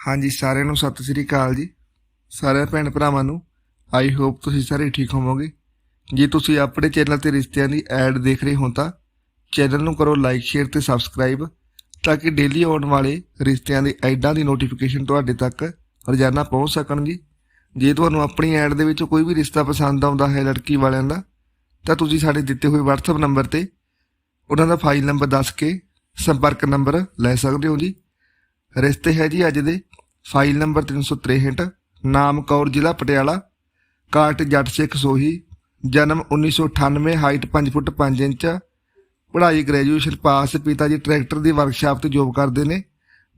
ਹਾਂਜੀ, ਸਾਰਿਆਂ ਨੂੰ ਸਤਿ ਸ੍ਰੀ ਅਕਾਲ ਜੀ। ਸਾਰੇ ਭੈਣ ਭਰਾਵਾਂ ਨੂੰ ਆਈ ਹੋਪ ਤੁਸੀਂ ਸਾਰੇ ਠੀਕ ਹੋਵੋਗੇ। ਜੇ ਤੁਸੀਂ ਆਪਣੇ ਚੈਨਲ ਤੇ ਰਿਸ਼ਤਿਆਂ ਦੀ ਐਡ ਦੇਖ ਰਹੇ ਹੋ ਤਾਂ ਚੈਨਲ ਨੂੰ ਕਰੋ ਲਾਈਕ, ਸ਼ੇਅਰ ਤੇ ਸਬਸਕ੍ਰਾਈਬ ਤਾਂ ਕਿ ਡੇਲੀ ਆਉਣ ਵਾਲੇ ਰਿਸ਼ਤਿਆਂ ਦੇ ਐਡਾਂ ਦੀ ਨੋਟੀਫਿਕੇਸ਼ਨ ਤੁਹਾਡੇ ਤੱਕ ਰੋਜ਼ਾਨਾ ਪਹੁੰਚ ਸਕਣ ਜੇ ਤੁਹਾਨੂੰ ਆਪਣੀ ਐਡ ਦੇ ਵਿੱਚ ਕੋਈ ਵੀ ਰਿਸ਼ਤਾ ਪਸੰਦ ਆਉਂਦਾ ਹੈ ਲੜਕੀ ਵਾਲਿਆਂ ਦਾ, ਤਾਂ ਤੁਸੀਂ ਸਾਡੇ ਦਿੱਤੇ ਹੋਏ WhatsApp ਨੰਬਰ ਤੇ ਉਹਨਾਂ ਦਾ ਫਾਈਲ ਨੰਬਰ ਦੱਸ ਕੇ ਸੰਪਰਕ ਨੰਬਰ ਲੈ ਸਕਦੇ ਹੋ ਜੀ। ਰਿਸ਼ਤੇ ਹੈ ਜੀ ਅੱਜ ਦੇ ਫਾਈਲ ਨੰਬਰ 363 ਨਾਮ ਕੌਰ ਜ਼ਿਲ੍ਹਾ ਪਟਿਆਲਾ ਕਾਟ ਜੱਟ ਸਿੱਖ ਸੋਹੀ, ਜਨਮ 1998 ਹਾਈਟ 5 ਫੁੱਟ 5 ਇੰਚ, ਪੜ੍ਹਾਈ ਗ੍ਰੈਜੂਏਸ਼ਨ ਪਾਸ, ਪਿਤਾ ਜੀ ਟਰੈਕਟਰ ਦੀ ਵਰਕਸ਼ਾਪ ਤੇ ਜੋਬ ਕਰਦੇ ਨੇ,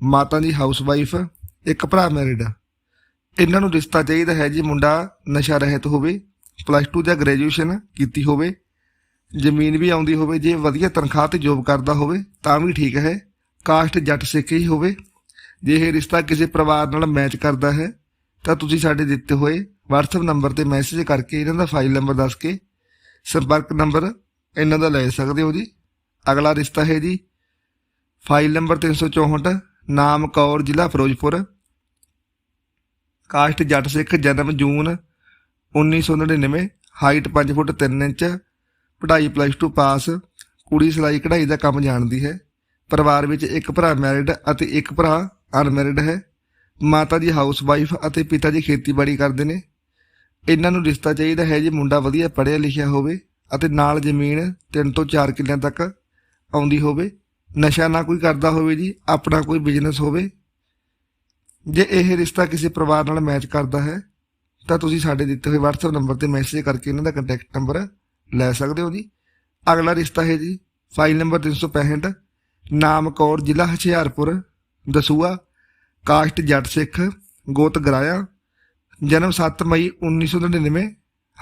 ਮਾਤਾ ਜੀ ਹਾਊਸ ਵਾਈਫ ਇੱਕ ਭਰਾ ਮੈਰਿਡ। ਇਹਨਾਂ ਨੂੰ ਰਿਸ਼ਤਾ ਚਾਹੀਦਾ ਹੈ ਜੀ ਮੁੰਡਾ ਨਸ਼ਾ ਰਹਿਤ ਹੋਵੇ ਪਲੱਸ 2 ਜਾਂ ਗ੍ਰੈਜੂਏਸ਼ਨ ਕੀਤੀ ਹੋਵੇ, ਜ਼ਮੀਨ ਵੀ ਆਉਂਦੀ ਹੋਵੇ, ਜੇ ਵਧੀਆ ਤਨਖਾਹ ਤੇ ਜੋਬ ਕਰਦਾ ਹੋਵੇ, ਤਾਂ ਵੀ ਠੀਕ ਹੈ। ਕਾਸਟ ਜੱਟ ਸਿੱਖ ਹੀ ਹੋਵੇ ਜੇ ਇਹ ਰਿਸ਼ਤਾ ਕਿਸੇ ਪਰਿਵਾਰ ਨਾਲ ਮੈਚ ਕਰਦਾ ਹੈ, ਤਾਂ ਤੁਸੀਂ ਸਾਡੇ ਦਿੱਤੇ ਹੋਏ WhatsApp ਨੰਬਰ ਤੇ ਮੈਸੇਜ ਕਰਕੇ ਇਹਨਾਂ ਦਾ ਫਾਈਲ ਨੰਬਰ ਦੱਸ ਕੇ ਸੰਪਰਕ ਨੰਬਰ ਇਹਨਾਂ ਦਾ ਲੈ ਸਕਦੇ ਹੋ ਜੀ। ਅਗਲਾ ਰਿਸ਼ਤਾ ਹੈ ਜੀ ਫਾਈਲ ਨੰਬਰ 364 ਨਾਮ ਕੌਰ, ਜ਼ਿਲ੍ਹਾ ਫਿਰੋਜ਼ਪੁਰ। ਕਾਸਟ ਜੱਟ ਸਿੱਖ, ਜਨਮ ਜੂਨ 1999 ਹਾਈਟ 5 ਫੁੱਟ 3 ਇੰਚ, ਪੜ੍ਹਾਈ ਪਲੱਸ 2 ਪਾਸ ਕੁੜੀ ਸਿਲਾਈ ਕਢਾਈ ਦਾ ਕੰਮ ਜਾਣਦੀ ਹੈ। ਪਰਿਵਾਰ ਵਿੱਚ ਇੱਕ ਭਰਾ ਮੈਰਿਡ ਅਤੇ ਇੱਕ ਭਰਾ ਅਨਮੈਰਿਡ ਹੈ। ਮਾਤਾ ਜੀ ਹਾਊਸ ਵਾਈਫ ਅਤੇ ਪਿਤਾ ਜੀ ਖੇਤੀਬਾੜੀ ਕਰਦੇ ਨੇ। ਇਹਨਾਂ ਨੂੰ ਰਿਸ਼ਤਾ ਚਾਹੀਦਾ ਹੈ ਜੀ ਮੁੰਡਾ ਵਧੀਆ ਪੜ੍ਹਿਆ ਲਿਖਿਆ ਹੋਵੇ ਅਤੇ ਨਾਲ ਜ਼ਮੀਨ 3 ਤੋਂ 4 ਕਿੱਲਿਆਂ ਤੱਕ ਆਉਂਦੀ ਹੋਵੇ। ਨਸ਼ਾ ਨਾ ਕੋਈ ਕਰਦਾ ਹੋਵੇ ਜੀ, ਆਪਣਾ ਕੋਈ ਬਿਜ਼ਨਸ ਹੋਵੇ। ਜੇ ਇਹ ਰਿਸ਼ਤਾ ਕਿਸੇ ਪਰਿਵਾਰ ਨਾਲ ਮੈਚ ਕਰਦਾ ਹੈ, ਤਾਂ ਤੁਸੀਂ ਸਾਡੇ ਦਿੱਤੇ ਹੋਏ WhatsApp ਨੰਬਰ ਤੇ ਮੈਸੇਜ ਕਰਕੇ ਇਹਨਾਂ ਦਾ ਕੰਟੈਕਟ ਨੰਬਰ ਲੈ ਸਕਦੇ ਹੋ ਜੀ। ਅਗਲਾ ਰਿਸ਼ਤਾ ਹੈ ਜੀ ਫਾਈਲ ਨੰਬਰ 365 ਨਾਮ ਕੌਰ ਜ਼ਿਲ੍ਹਾ ਹੁਸ਼ਿਆਰਪੁਰ। ਦਸੂਆ ਕਾਸਟ ਜੱਟ ਸਿੱਖ, ਗੋਤ ਗਰਾਇਆ, ਜਨਮ 7 ਮਈ 1999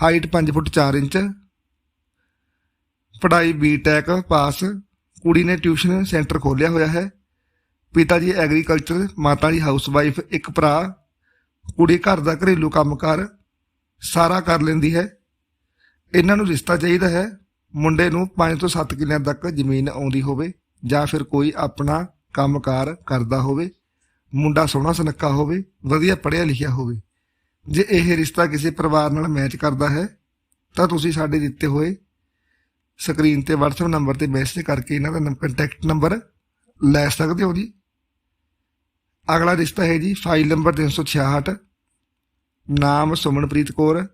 ਹਾਈਟ 5 ਫੁੱਟ 4 ਇੰਚ, ਪੜ੍ਹਾਈ ਬੀਟੈਕ ਪਾਸ, ਕੁੜੀ ਨੇ ਟਿਊਸ਼ਨ ਸੈਂਟਰ ਖੋਲ੍ਹਿਆ ਹੋਇਆ ਹੈ, ਪਿਤਾ ਜੀ ਐਗਰੀਕਲਚਰ, ਮਾਤਾ ਜੀ ਹਾਊਸਵਾਈਫ, ਇੱਕ ਭਰਾ, ਕੁੜੀ ਘਰ ਦਾ ਘਰੇਲੂ ਕੰਮਕਾਰ, ਸਾਰਾ ਕਰ ਲੈਂਦੀ ਹੈ। ਇਹਨਾਂ ਨੂੰ ਰਿਸ਼ਤਾ ਚਾਹੀਦਾ ਹੈ, ਮੁੰਡੇ ਨੂੰ 5 ਤੋਂ 7 ਕਿੱਲਿਆਂ ਤੱਕ ਜ਼ਮੀਨ ਆਉਂਦੀ ਹੋਵੇ ਜਾਂ ਫਿਰ ਕੋਈ ਆਪਣਾ ਕੰਮਕਾਰ ਕਰਦਾ ਹੋਵੇ, ਮੁੰਡਾ ਸੋਹਣਾ ਸੁਨੱਖਾ ਹੋਵੇ, ਵਧੀਆ ਪੜ੍ਹਿਆ ਲਿਖਿਆ ਹੋਵੇ। ਜੇ ਇਹ ਰਿਸ਼ਤਾ ਕਿਸੇ ਪਰਿਵਾਰ ਨਾਲ ਮੈਚ ਕਰਦਾ ਹੈ, ਤਾਂ ਤੁਸੀਂ ਸਾਡੇ ਦਿੱਤੇ ਹੋਏ ਸਕਰੀਨ ਤੇ WhatsApp ਨੰਬਰ ਤੇ ਮੈਸੇਜ ਕਰਕੇ ਇਹਨਾਂ ਦਾ ਕੰਟੈਕਟ ਨੰਬਰ ਲੈ ਸਕਦੇ ਹੋ ਜੀ। ਅਗਲਾ ਰਿਸ਼ਤਾ ਹੈ ਜੀ ਫਾਈਲ ਨੰਬਰ 366 ਨਾਮ ਸੁਮਨਪ੍ਰੀਤ ਕੌਰ,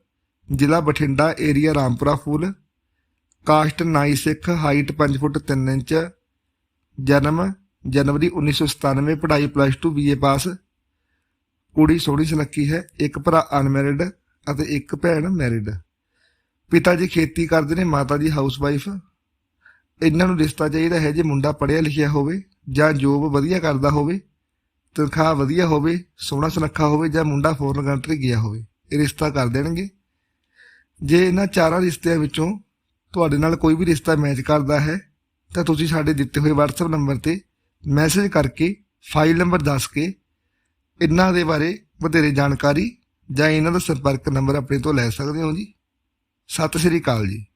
ਜ਼ਿਲ੍ਹਾ ਬਠਿੰਡਾ ਏਰੀਆ ਰਾਮਪੁਰਾ ਫੂਲ ਕਾਸਟ ਨਾਈ ਸਿੱਖ ਹਾਈਟ 5 ਫੁੱਟ 3 ਇੰਚ, ਜਨਮ ਜਨਵਰੀ 1997 ਪੜ੍ਹਾਈ ਪਲੱਸ 2 ਬੀਏ ਪਾਸ। ਕੁੜੀ ਸੋਹਣੀ ਸੁਨੱਖੀ ਹੈ, ਇੱਕ ਭਰਾ ਅਨਮੈਰਿਡ ਅਤੇ ਇੱਕ ਭੈਣ ਮੈਰਿਡ ਪਿਤਾ ਜੀ ਖੇਤੀ ਕਰਦੇ ਨੇ, ਮਾਤਾ ਜੀ ਹਾਊਸ ਵਾਈਫ ਇਹਨਾਂ ਨੂੰ ਰਿਸ਼ਤਾ ਚਾਹੀਦਾ ਹੈ ਜੇ ਮੁੰਡਾ ਪੜ੍ਹਿਆ ਲਿਖਿਆ ਹੋਵੇ ਜਾਂ ਜੋਬ ਵਧੀਆ ਕਰਦਾ ਹੋਵੇ, ਤਨਖਾਹ ਵਧੀਆ ਹੋਵੇ, ਸੋਹਣਾ ਸੁਨੱਖਾ ਹੋਵੇ ਜਾਂ ਮੁੰਡਾ ਫੋਰਨ ਕੰਟਰੀ ਗਿਆ ਹੋਵੇ, ਇਹ ਰਿਸ਼ਤਾ ਕਰ ਦੇਣਗੇ। ਜੇ ਇਹਨਾਂ ਚਾਰਾਂ ਰਿਸ਼ਤਿਆਂ ਵਿੱਚੋਂ ਤੁਹਾਡੇ ਨਾਲ ਕੋਈ ਵੀ ਰਿਸ਼ਤਾ ਮੈਚ ਕਰਦਾ ਹੈ, ਤਾਂ ਤੁਸੀਂ ਸਾਡੇ ਦਿੱਤੇ ਹੋਏ WhatsApp ਨੰਬਰ ਤੇ ਮੈਸੇਜ ਕਰਕੇ ਫਾਈਲ ਨੰਬਰ ਦੱਸ ਕੇ, ਇਹਨਾਂ ਦੇ ਬਾਰੇ ਵਧੇਰੇ ਜਾਣਕਾਰੀ ਜਾਂ ਇਹਨਾਂ ਦਾ ਸੰਪਰਕ ਨੰਬਰ ਆਪਣੇ ਤੋਂ ਲੈ ਸਕਦੇ ਹੋ ਜੀ। ਸਤਿ ਸ੍ਰੀ ਅਕਾਲ ਜੀ।